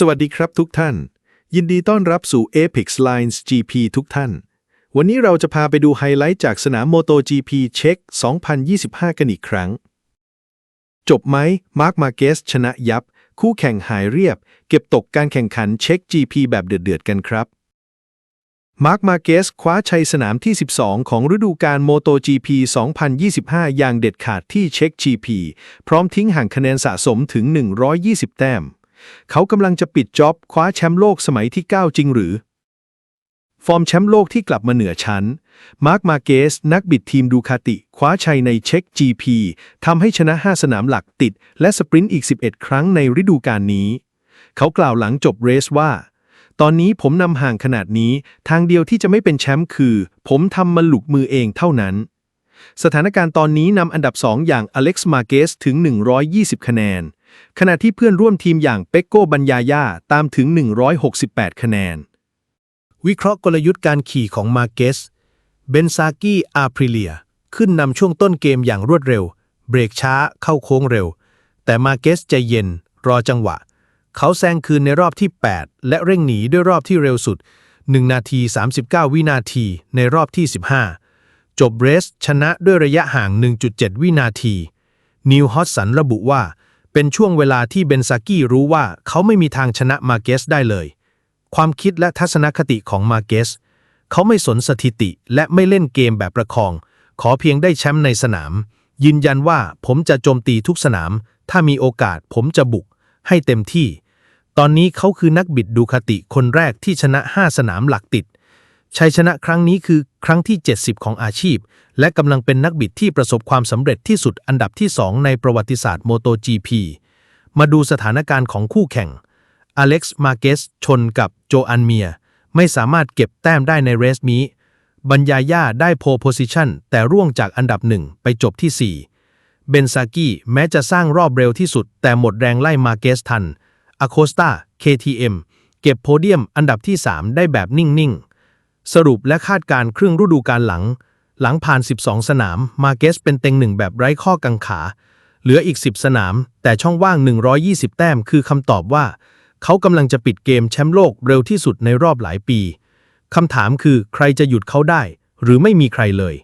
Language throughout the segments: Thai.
สวัสดีครับทุกท่าน ยินดีต้อนรับสู่ Apex Lines GP ทุกท่าน วันนี้เราจะพาไปดูไฮไลท์จากสนาม MotoGP เช็ค 2025 กันอีกครั้ง จบไหมมาร์คมาเกสชนะยับ คู่แข่งหายเรียบ เก็บตกการแข่งขันเช็ค GP แบบเดือดๆกันครับมาร์คมาเกสคว้าชัยสนามที่ 12 ของฤดูกาล MotoGP 2025 อย่างเด็ดขาดที่เช็ค GP พร้อมทิ้งห่างคะแนนสะสมถึง 120 แต้ม เขากำลังจะปิดจ็อบคว้าแชมป์โลกสมัยที่ 9 จริงหรือ ฟอร์มแชมป์โลกที่กลับมาเหนือชั้น มาร์คมาเกส นักบิดทีมดูคาติ คว้าชัยในเช็ค GP ทำให้ชนะ 5 สนามหลักติด และสปรินต์อีก 11 ครั้งในฤดูกาลนี้ เขากล่าวหลังจบเรสว่าตอนนี้ผมนำห่างขนาดนี้ ทางเดียวที่จะไม่เป็นแชมป์คือ ผมทำมันหลุกมือเองเท่านั้น สถานการณ์ตอนนี้นำอันดับ 2 อย่างอเล็กซ์มาเกสถึง 120 คะแนน ขณะที่เพื่อนร่วมทีมอย่างเปกโกบัญญาย่าตามถึง 168 คะแนน วิเคราะห์กลยุทธ์การขี่ของมาเกสเบนซากี้อาพริเลีย ขึ้นนำช่วงต้นเกมอย่างรวดเร็ว เบรกช้าเข้าโค้งเร็ว แต่มาเกสใจเย็น รอจังหวะ เขาแซงคืนในรอบที่ 8 และเร่งหนีด้วยรอบที่เร็วสุด 1 นาที 39 วินาทีในรอบที่ 15 จบเรสชนะด้วยระยะห่าง 1.7 วินาที นิวฮอตสันระบุว่า เป็นช่วงเวลาที่เบนซากี้รู้ว่าเขาไม่มีทางชนะมาเกสได้เลย ความคิดและทัศนคติของมาเกส เขาไม่สนสถิติและไม่เล่นเกมแบบประคอง ขอเพียงได้แชมป์ในสนาม ยืนยันว่าผมจะโจมตีทุกสนาม ถ้ามีโอกาสผมจะบุก ให้เต็มที่ ตอนนี้เขาคือนักบิดดูคาติคนแรกที่ชนะ 5 สนามหลักติด ชัยชนะครั้งนี้คือครั้งที่ 70 ของอาชีพ และกำลังเป็นนักบิดที่ประสบความสำเร็จที่สุดอันดับที่ 2 ในประวัติศาสตร์โมโต GP มาดูสถานการณ์ของคู่แข่ง อเล็กซ์ มาเกส ชนกับโจอันเมีย ไม่สามารถเก็บแต้มได้ในเรสนี้บัญญาย่าได้โพโพซิชันแต่ร่วงจากอันดับหนึ่งไปจบที่ 4 เบนซากี้แม้จะสร้างรอบเร็วที่สุด แต่หมดแรงไล่มาเกสทันอโคสตา KTM เก็บโพเดียมอันดับที่ 3 ได้แบบนิ่งๆ สรุปและคาดการณ์ครึ่งฤดูกาลหลัง หลังผ่าน 12 สนาม มาเกสเป็นเต็งหนึ่งแบบไร้ข้อกังขา เหลืออีก 10 สนาม แต่ช่องว่าง 120 แต้มคือคำตอบว่า เขากำลังจะปิดเกมแชมป์โลกเร็วที่สุดในรอบหลายปีคำถามคือใครจะหยุดเขาได้ หรือไม่มีใครเลย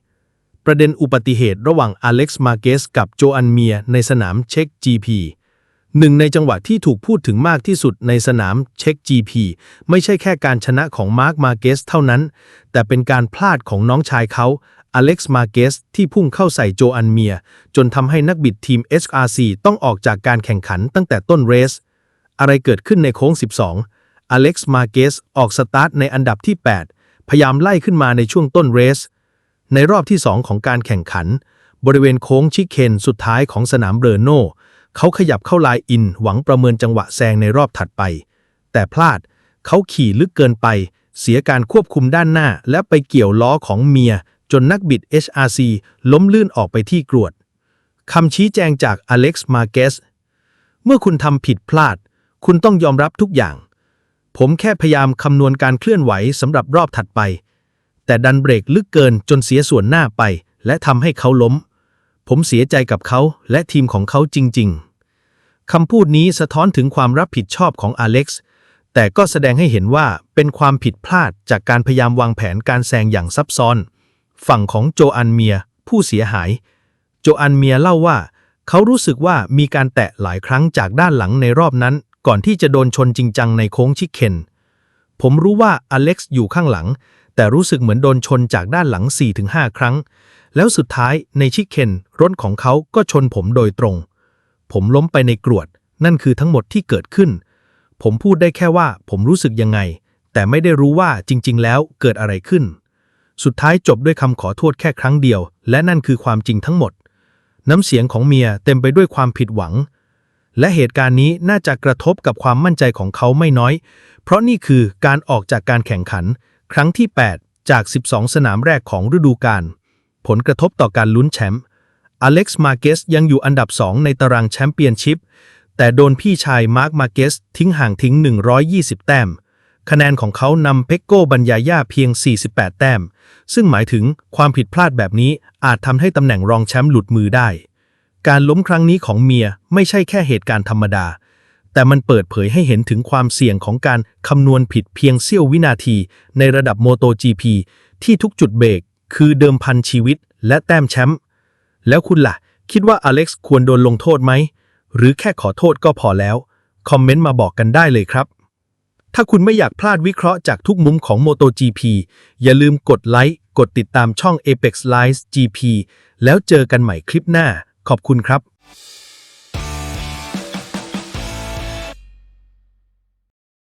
ประเด็นอุบัติเหตุระหว่างอเล็กซ์มาเกสกับโจอันเมียในสนามเช็ค GP หนึ่งในจังหวะที่ถูกพูดถึงมากที่สุดในสนามเช็ค GP ไม่ใช่แค่การชนะของมาร์คมาเกสเท่านั้น แต่เป็นการพลาดของน้องชายเขาอเล็กซ์มาเกสที่พุ่งเข้าใส่โจอันเมีย จนทำให้นักบิดทีม SRC ต้องออกจากการแข่งขันตั้งแต่ต้นเรส อะไรเกิดขึ้นในโค้ง 12 อเล็กซ์มาเกสออกสตาร์ทในอันดับที่ 8 พยายามไล่ขึ้นมาในช่วงต้นเรส ในรอบที่ 2 ของการแข่งขัน บริเวณโค้งชิเคนสุดท้ายของสนามเบอร์โน เขาขยับเข้าไลน์อินหวังประเมินจังหวะแซงในรอบถัดไป แต่พลาดเขาขี่ลึกเกินไป เสียการควบคุมด้านหน้า และไปเกี่ยวล้อของเมีย จนนักบิด HRC ล้มลื่นออกไปที่กรวดคำชี้แจงจากอเล็กซ์มาเกสเมื่อคุณทำผิดพลาด คุณต้องยอมรับทุกอย่าง ผมแค่พยายามคำนวณการเคลื่อนไหวสำหรับรอบถัดไป แต่ดันเบรกลึกเกินจนเสียส่วนหน้าไป และทำให้เขาล้ม ผมเสียใจกับเขาและทีมของเขาจริง ๆ คำพูดนี้สะท้อนถึงความรับผิดชอบของอเล็กซ์ แต่ก็แสดงให้เห็นว่าเป็นความผิดพลาดจากการพยายามวางแผนการแซงอย่างซับซ้อน ฝั่งของโจอันเมีย ผู้เสียหาย โจอันเมียเล่าว่า เขารู้สึกว่ามีการแตะหลายครั้งจากด้านหลังในรอบนั้น ก่อนที่จะโดนชนจริงจังในโค้งชิคเคนผมรู้ว่าอเล็กซ์อยู่ข้างหลัง แต่รู้สึกเหมือนโดนชนจากด้านหลัง 4-5 ครั้ง แล้วสุดท้ายในชิคเคนรถของเขาก็ชนผมโดยตรง ผมล้มไปในกรวด นั่นคือทั้งหมดที่เกิดขึ้น ผมพูดได้แค่ว่าผมรู้สึกยังไง แต่ไม่ได้รู้ว่าจริง ๆ แล้วเกิดอะไรขึ้น สุดท้ายจบด้วยคำขอโทษแค่ครั้งเดียว และนั่นคือความจริงทั้งหมด น้ำเสียงของเมียเต็มไปด้วยความผิดหวัง และเหตุการณ์นี้น่าจะกระทบกับความมั่นใจของเขาไม่น้อย เพราะนี่คือการออกจากการแข่งขัน ครั้งที่ 8 จาก 12 สนามแรกของฤดูกาล ผลกระทบต่อการลุ้นแชมป์ อเล็กซ์มาเกสยังอยู่อันดับ 2 ในตารางแชมเปี้ยนชิพ แต่โดนพี่ชายมาร์คมาเกสทิ้งห่างทิ้ง 120 แต้ม คะแนนของเขานำเปกโกบัญญาย่าเพียง 48 แต้ม ซึ่งหมายถึงความผิดพลาดแบบนี้อาจทำให้ตำแหน่งรองแชมป์หลุดมือได้ การล้มครั้งนี้ของเมียไม่ใช่แค่เหตุการณ์ธรรมดา แต่มันเปิดเผยให้เห็นถึงความเสี่ยงของการคำนวณผิดเพียงเสี้ยววินาทีในระดับ MotoGP ที่ทุกจุดเบรก คือเดิมพันชีวิตและแต้มแชมป์แล้วคุณล่ะ คิดว่าอเล็กซ์ควรโดนลงโทษไหม หรือแค่ขอโทษก็พอแล้ว คอมเมนต์มาบอกกันได้เลยครับ ถ้าคุณไม่อยากพลาดวิเคราะห์จากทุกมุมของ MotoGP อย่าลืมกดไลค์กดติดตามช่อง Apex Lives GP แล้วเจอกันใหม่คลิปหน้า ขอบคุณครับ